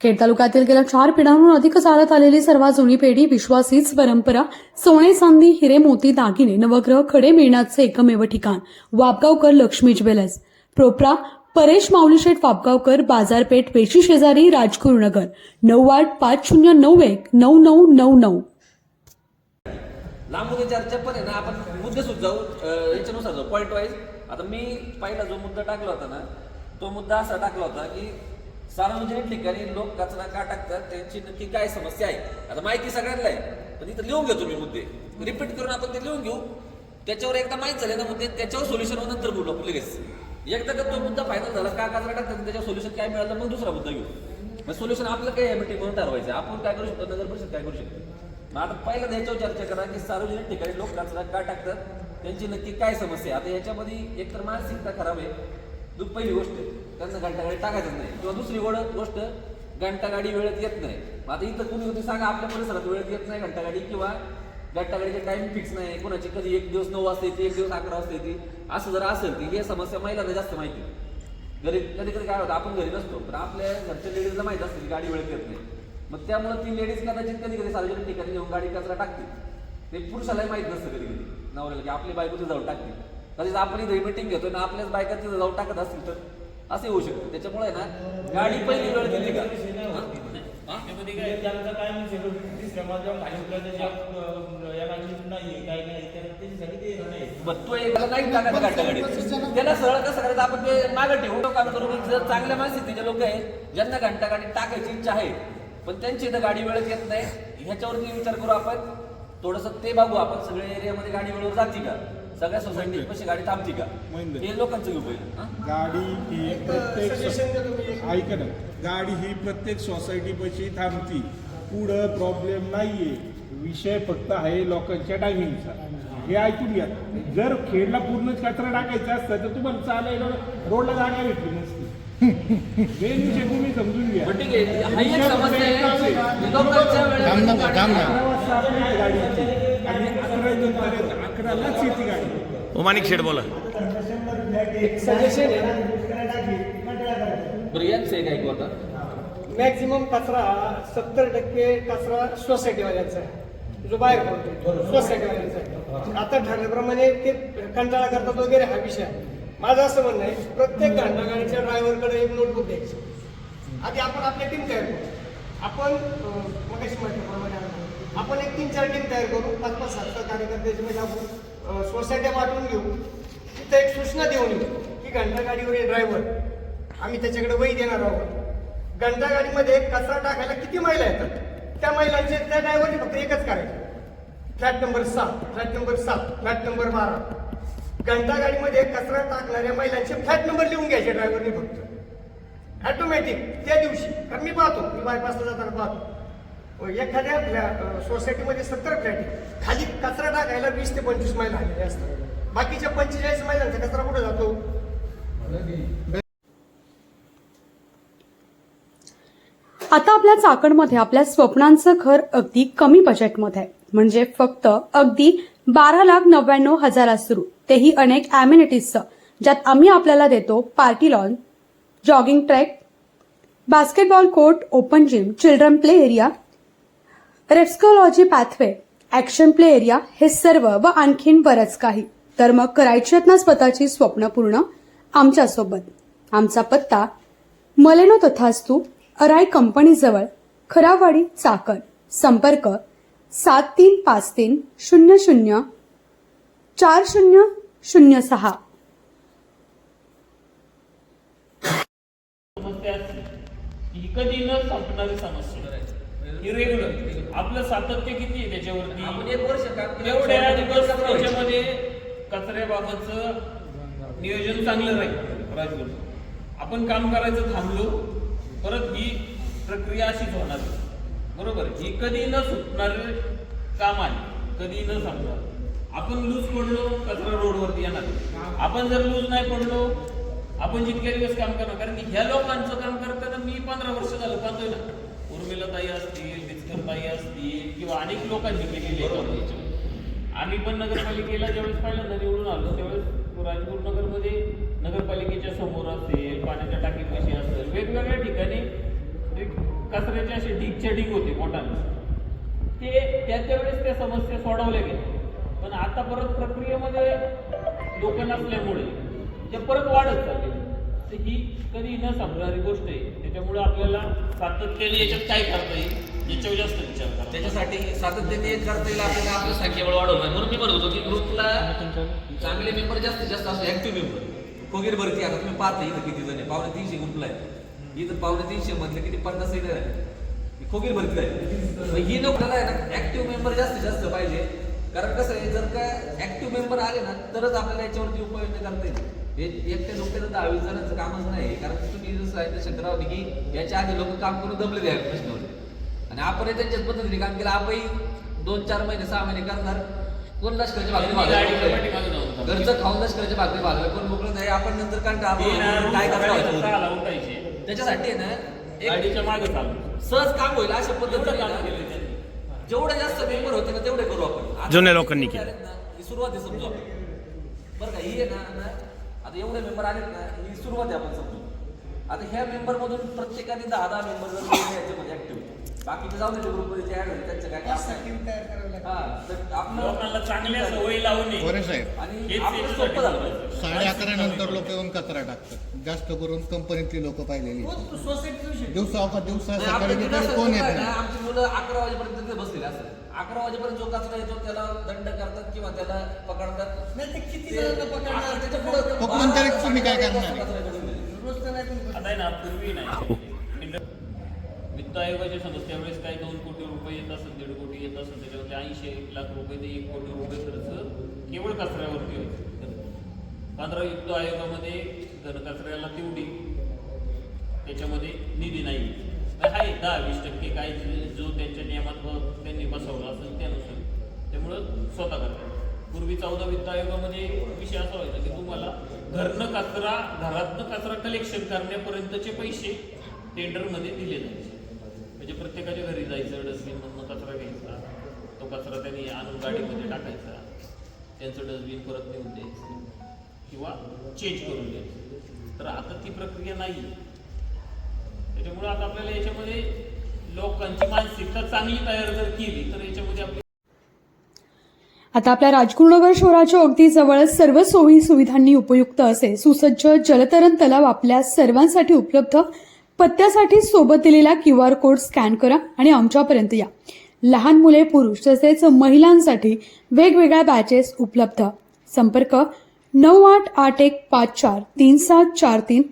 खेड तालुक्यातील गेल्या चार पिढ्यांहून अधिक चालत आलेली सर्वात जुनी पेढी विश्वासीच परंपरा सोने चांदी हिरे मोती दागिने नवग्रह खडे मिळण्याचे एकमेव ठिकाण वापगावकर लक्ष्मी ज्वेलर्स. प्रोपरा परेश माऊलीशेठ वापगावकर बाजारपेठ पेशी शेजारी राजगुरुनगर नऊ आठ पाच शून्य नऊ एक नऊ नऊ नऊ नऊ. लांबून चर्चा पण आहे ना आपण मुद्दे सुद्धा जाऊ याच्यानुसार जाऊ पॉईंट वाईज आता मी पहिला जो मुद्दा टाकला होता ना तो मुद्दा असा टाकला होता की सार्वजनिक ठिकाणी लोक कचरा का टाकतात त्यांची नक्की काय समस्या आहे? आता माहिती सगळ्यांना आहे पण इथं लिहून घेतो मी मुद्दे. रिपीट करून आपण ते लिहून घेऊ. त्याच्यावर एकदा माहीत झाले ना मुद्दे त्याच्यावर सोल्युशन नंतर बोलू आपण लगेच. एकदा का तो मुद्दा फायदा झाला का कचरा टाकतात त्याच्यावर सोल्युशन काय मिळालं मग दुसरा मुद्दा घेऊ. मग सोल्युशन आपलं काय मिटिंग म्हणून ठरवायचं आपण काय करू शकतो नगर परिषद काय करू शकतो? मग आता पहिल्यांदा याच्यावर चर्चा करा की सार्वजनिक ठिकाणी लोक कचरा का टाकतात त्यांची नक्की काय समस्या आहे? आता याच्यामध्ये एकतर मानसिकता खराब आहे. दु पहिली गोष्ट त्यांना घंटागाडी टाकायचं नाही. किंवा दुसरी गोड गोष्ट घंटागाडी वेळेत येत नाही. आता इथं कुणी होती सांगा आपल्या परिसरात वेळेत येत नाही घंटागाडी किंवा घंटागाडीचे टाइम फिक्स नाही. कोणाची कधी एक दिवस नऊ वाजता येते एक दिवस अकरा वाजता येते. असं जर असेल ती ही समस्या महिलांना जास्त माहिती आहे. घरी कधी कधी काय होतं आपण घरी नसतो पण आपल्या घरच्या लेडीजला माहीत असते की गाडी वेळेत येत नाही. मग त्यामुळे ती लेडीज कदाचित कधी कधी सार्वजनिक ठिकाणी येऊन गाडी कचरा टाकते. ते पुरुषालाही माहीत नसतं कधी कधी नवऱ्याला की आपली बायको ते जाऊन टाकते. कधीच आपण इथे मीटिंग घेतो ना आपल्याच बायका तिथं जाऊन टाकत असतील तर असे होऊ शकते. त्याच्यामुळे ना गाडी पहिली वेळ दिली का? म्हणजे ते एक नाही गाडीच्या गाडीत. त्याला सरळ कसं करायचं आपण ते मागं ठेवून काम करू जर चांगल्या मानसिकतेचे लोक आहेत ज्यांना घंटा गाडी टाकायची इच्छा आहे पण त्यांची इथं गाडी वेळेत येत नाही ह्याच्यावरती विचार करू आपण. थोडस ते बघू आपण सगळ्या एरियामध्ये गाडी वेळेवर जाते का? सगळ्या सोसायटी कशी गाडी थांबती का? महेंद्र. हे लोकांचं घेऊ पहिले. हा? गाडी ही प्रत्येक ऐक ना. गाडी ही प्रत्येक सोसायटी पशी थांबती. पुढं प्रॉब्लेम नाहीये. विषय फक्त आहे लोकांच्या टायमिंगचा. हे ऐकून घ्या. जर खेडला पूर्णच कचरा टाकायचा असतं तर तुम्हाला चालायला रोडला जागा भेटली नसती. मेन विषय तुम्ही समजून घ्या. पण ठीक आहे हा एक समस्या आहे. लोकांच्या वेळेत अकरा वाजता आपली इथे गाडी येते. आणि अकरा नंतर अकरालाच येते गाडी बोला मॅक्झिमम कचरा सत्तर टक्के कचरा सोसायटीवाल्यांचा आहे. जो बाहेर पडतो सोसायटीवाल्यांचा आहे. आता ठरल्याप्रमाणे ते कंटाळा करतात वगैरे हा विषय माझं असं म्हणणं आहे प्रत्येक घंटागाडीच्या ड्रायव्हरकडे एक नोटबुक द्यायची. आधी आपण आपली टीम तयार करू. आपण मग म्हटल्याप्रमाणे आपण- आपण एक तीन चार टीम तयार करू. पाच पाच सात सात कार्यकर्त्याची म्हणजे आपण सोसायट्या वाटून घेऊ. तिथं एक सूचना देऊन येऊ की घंटागाडीवर ड्रायव्हर आम्ही त्याच्याकडे वही देणार आहोत. घंटा गाडीमध्ये कचरा टाकायला किती महिला येतात? त्या महिलांचे त्या ड्रायव्हरने फक्त एकच करायचं फ्लॅट नंबर सात फ्लॅट नंबर सात फ्लॅट नंबर बारा. घंटा गाडीमध्ये कचरा टाकणाऱ्या महिलांचे फ्लॅट नंबर लिहून घ्यायचे ड्रायव्हरने फक्त. ॲटोमॅटिक त्या दिवशी. कारण मी पाहतो मी बायपासला जाताना पाहतो. एखाद्या फ्लॅ- सोसायटीमध्ये सत्तर फ्लॅट खाली कचरा टाकायला वीस ते पंचवीस मैल आलेले असतात. बाकीच्या पंचेचाळीस मैलांचा कचरा कुठे जातो? आता आपल्या चाकणमध्ये आपल्या स्वप्नांचं घर अगदी कमी बजेटमध्ये आहे. म्हणजे फक्त अगदी बारा लाख नव्याण्णव हजार सुरू. तेही अनेक अम्युनिटीजचं ज्यात आम्ही आपल्याला देतो party lawn jogging track basketball court open gym children play area रेप्स्कोलॉजी pathway action play area हे सर्व व आणखीन बरंच काही. तर मग करायची आहेत ना स्वतःची स्वप्न पूर्ण? आमच्यासोबत. आमचा पत्ता मलेनो तथास्तू अराय कंपनीजवळ खरावाडी चाकण. संपर्क सात तीन पाच तीन शून्य शून्य चार शून्य शून्य सहा समस्या असते ही कधी न संपणारी समस्या. ही रेग्युलर आपलं सातत्य किती आहे त्याच्यावरती? आपण एक वर्ष. तेवढ्या दिवस. त्याच्यामध्ये कचऱ्याबाबतचं नियोजन चांगलं राहील. राजगुरू. आपण काम करायचं थांबलो परत ही प्रक्रिया अशीच होणार. बरोबर? ही कधी न सुटणार काम आहे कधी न संपणार. आपण लूज पडलो कचरा रोडवरती येणार. आपण जर लूज नाही पडलो आपण जितके दिवस काम करणार कारण की ह्या लोकांचं काम करताना मी पंधरा वर्ष झालं पाहतोय ना. उर्मिला ताई असतील डिस्कर ताई असतील किंवा अनेक लोकांनी केलेली आहे. आम्ही पण नगरपालिकेला ज्यावेळेस पहिल्यांदा निवडून आलो त्यावेळेस राजगुरू नगरमध्ये नगरपालिकेच्या समोर असेल पाण्याच्या टाकीपाशी असेल वेगवेगळ्या ठिकाणी एक कचऱ्याचे असे ढीगच्या ढीग होते पोटाने ते त्या त्यावेळेस त्या समस्या सोडवल्या गेल्या. पण आता परत प्रक्रियेमध्ये लोक नसल्यामुळे ते परत वाढत चालले. तर ही कधी न संपणारी गोष्ट आहे. त्याच्यामुळे आपल्याला सातत्याने याच्यात काय करता येईल याच्यावर जास्त विचार करा त्याच्यासाठी सातत्याने करता येईल आपल्याला आपलं संख्याबळ वाढवलं म्हणून मी म्हणत होतो की ग्रुपला चांगले मेंबर जास्तीत जास्त असतो ऍक्टिव्ह मेंबर कोगीर भरती आता तुम्ही पाहता इथं किती जण आहे. पावणे तीनशे ग्रुपला आहे. इथं पावणे तीनशे मधले किती? पन्नास इथं आहे. खोगीर भरती आहे मग ही लोकांना आहे ना ऍक्टिव्ह मेंबर जास्तीत जास्त पाहिजे. कारण कसं आहे जर का ऍक्टिव्ह मेंबर आले ना तरच आपल्याला याच्यावरती उपाययोजना करता येईल. एकट्या डोक्याचं दहा वीस जणांचं कामच नाही. कारण तुम्ही जसं सांगितलं शंकरराव की याच्या आधी लोक काम करून दमले द्या प्रश्नावर. आणि आपण त्यांच्याच पद्धतीने काम केलं. आपणही दोन चार महिने सहा महिने करणार. कोण लष्कराच्या भाकरी भागले घरचं खाऊन लष्कराच्या भाकरी भागले कोण मोकळं नाही. आपण नंतर कंटा आपण काय त्याच्यासाठी आहे ना एक मागे सहज काम होईल अशा पद्धतीने जेवढे जास्त मेंबर होते ना तेवढे करू आपण. आता जुन्या लोकांनी केलं. ही सुरुवात आहे समजू आपण बरं का ही आहे ना ना आता एवढे मेंबर आलेत ना ही सुरुवात आहे आपण समजू. आता ह्या मेंबर मधून प्रत्येकाने दहा दहा मेंबर जर याच्यामध्ये ऍक्टिव्ह बाकीचे जाऊन ग्रुपमध्ये जे ऍड होते त्यांचं काय. हा तर आपलं लोकांना चांगल्या सवयी लावणे आणि आपलं सोपं झालं. साडे अकरा नंतर लोक येऊन कचरा टाकतात. जास्त करून कंपनीतली लोक पाहिलेली दिवसा अवका दिवसा तिथं कोण येत नाही? आमची मुलं अकरा वाजेपर्यंत बसलेले असतात. अकरा वाजेपर्यंत जो कचरा येतो त्याला दंड करतात किंवा त्याला पकडतात. नाही ते किती जणांना पकडणार? आता त्याच्या पुढं पकडून तरी तुम्ही काय करणार. रोज तर नाही तुम्ही आता आहे ना पूर्वी नाही. वित्त आयोगाचे समज त्यावेळेस काय दोन कोटी रुपये येत असत दीड कोटी येत असत त्याच्यामध्ये ऐंशी लाख रुपये ते एक कोटी रुपये खर्च केवळ कचऱ्यावरती होते पंधरा वित्त आयोगामध्ये घनकचऱ्याला तेवढी. त्याच्यामध्ये निधी नाही. आहे दहा वीस टक्के काय जो त्यांच्या नियमात त्यांनी बसवला असेल त्यानुसार. त्यामुळं स्वतः करतात. पूर्वी चौदा वित्त आयोगामध्ये विषय असा व्हायचा की तुम्हाला घरनं कचरा घरातनं कचरा कलेक्शन करण्यापर्यंतचे पैसे टेंडरमध्ये दिले जायचे. म्हणजे प्रत्येकाच्या घरी जायचं डस्टबिनमधनं कचरा घ्यायचा तो कचरा त्यांनी आणून गाडीमध्ये टाकायचा. त्यांचं डस्टबिन परत नेऊन द्यायचं किंवा चेंज करून द्यायचं. तर आता ती प्रक्रिया नाही आहे त्याच्यामुळे आता आपल्याला याच्यामध्ये लोकांची मानसिकता चांगली तयार जर केली तर याच्यामध्ये आपली आता आपल्या राजगुरुनगर शहराच्या अगदी जवळच सर्व सोयी सुविधांनी उपयुक्त असे सुसज्ज जलतरण तलाव आपल्या सर्वांसाठी उपलब्ध. पत्त्यासाठी सोबत दिलेला क्यू आर कोड स्कॅन करा आणि आमच्यापर्यंत या. लहान मुले पुरुष तसेच महिलांसाठी वेगवेगळ्या बॅचेस उपलब्ध. संपर्क नऊ आठ आठ एक पाच चार तीन सात चार तीन